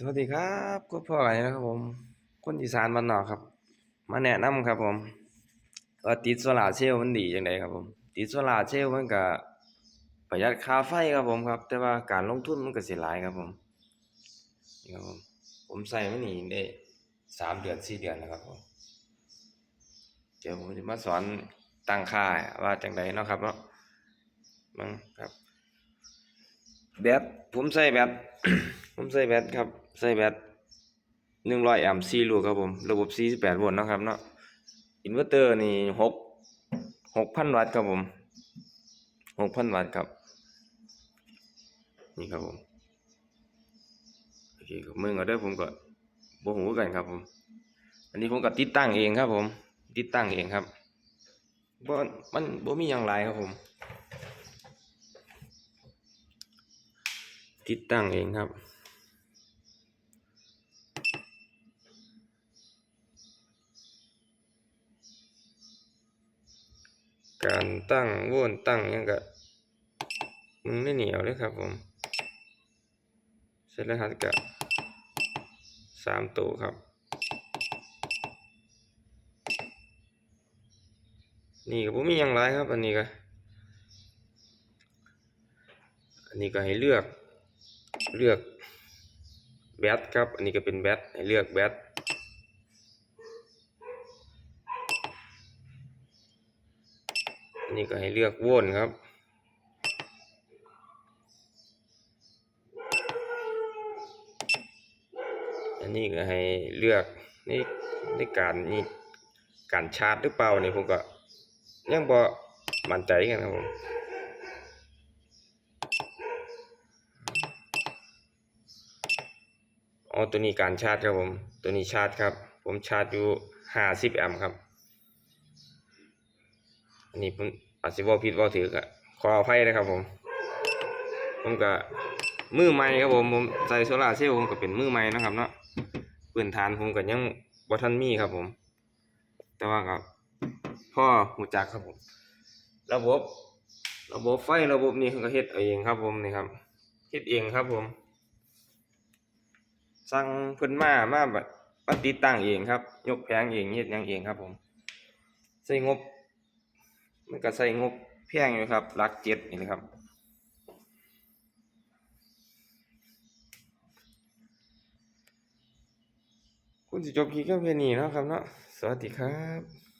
สวัสดีครับก็พ่อกันนะครับผม คนอีสานบ้านนอกครับ มาแนะนำครับผมว่าติดโซลาเซลล์มันดีจังไดครับผม ติดโซลาเซลล์มันก็ประหยัดค่าไฟครับผมครับ แต่ว่าการลงทุนมันก็เสิหลายครับผมนี่ครับผมผมใส่มันนี่ได้สามเดือนสี่เดือนแล้วครับผมเดี๋ยวผมจะมาสอนตั้งค่าว่าจังไดเนาะครับเนาะมังครับ แบตผมใส่แบตผมใส่แบตครับ ใส่แบตหนึ่งร้อยแอมป์สี่ลูกครับผม ระบบสี่สิบแปดโวลต์นะครับเนาะอินเวอร์เตอร์นี่หกหกพันวัตต์ครับผมหกพันวัตต์ครับ นี่ครับผมโอเคครับมึงเอาเด้ผมก็บ่หูกันครับผม อันนี้ผมก็ติดตั้งเองครับผม ติดตั้งเองครับบ่มันบ่มีหยังหลายครับผม ติดตั้งเองครับ การตั้งโวนตั้งยังกะมึงไม่เหนียวเลยครับผม เสร็จแล้วครับกะสามตัวครับ นี่ก็ผมมีอย่างไรครับ อันนี้ก็อันนี้ก็ให้เลือกเลือกแบตครับ อันนี้ก็เป็นแบตให้เลือกแบต อั นนี้ก็ให้เลือกวลต์ครับอันนี้ก็ให้เลือกในในการนี่การชาร์จหรือเปล่านี่ผมก็ยังบ่มั่นใจกันครับผมอ๋อตัวนี้การชาร์จครับผม ตัวนี้ชาร์จครับ ผมชาร์จอยู่ห้าสิบแอมป์ครับ นนี้ผมอาจจะว่าผิดว่าถือก็ขออภัยนะครับผม ผมก็มือใหม่ครับผมผมใส่โซลาเซลล์ผมก็เป็นมือใหม่นะครับเนาะพื้นฐานผมก็ยังบ่ทันมีครับผม แต่ว่าก็พ่อหูจักครับผม ระบบ ระบบไฟระบบนี้ก็เฮ็ดเองครับผมนี่ครับเฮ็ดเองครับผม สั่งเพิ่นมามาแบบมาติตั้งเองครับ ยกแผงเองเฮ็ดยังเองครับผมใช้งบ มันก็ใส่งบแพงอยู่ครับหลักเจ็ดนี่แหละครับ คุณสิจบคลิปแค่เพียงนี้นะครับเนาะสวัสดีครับ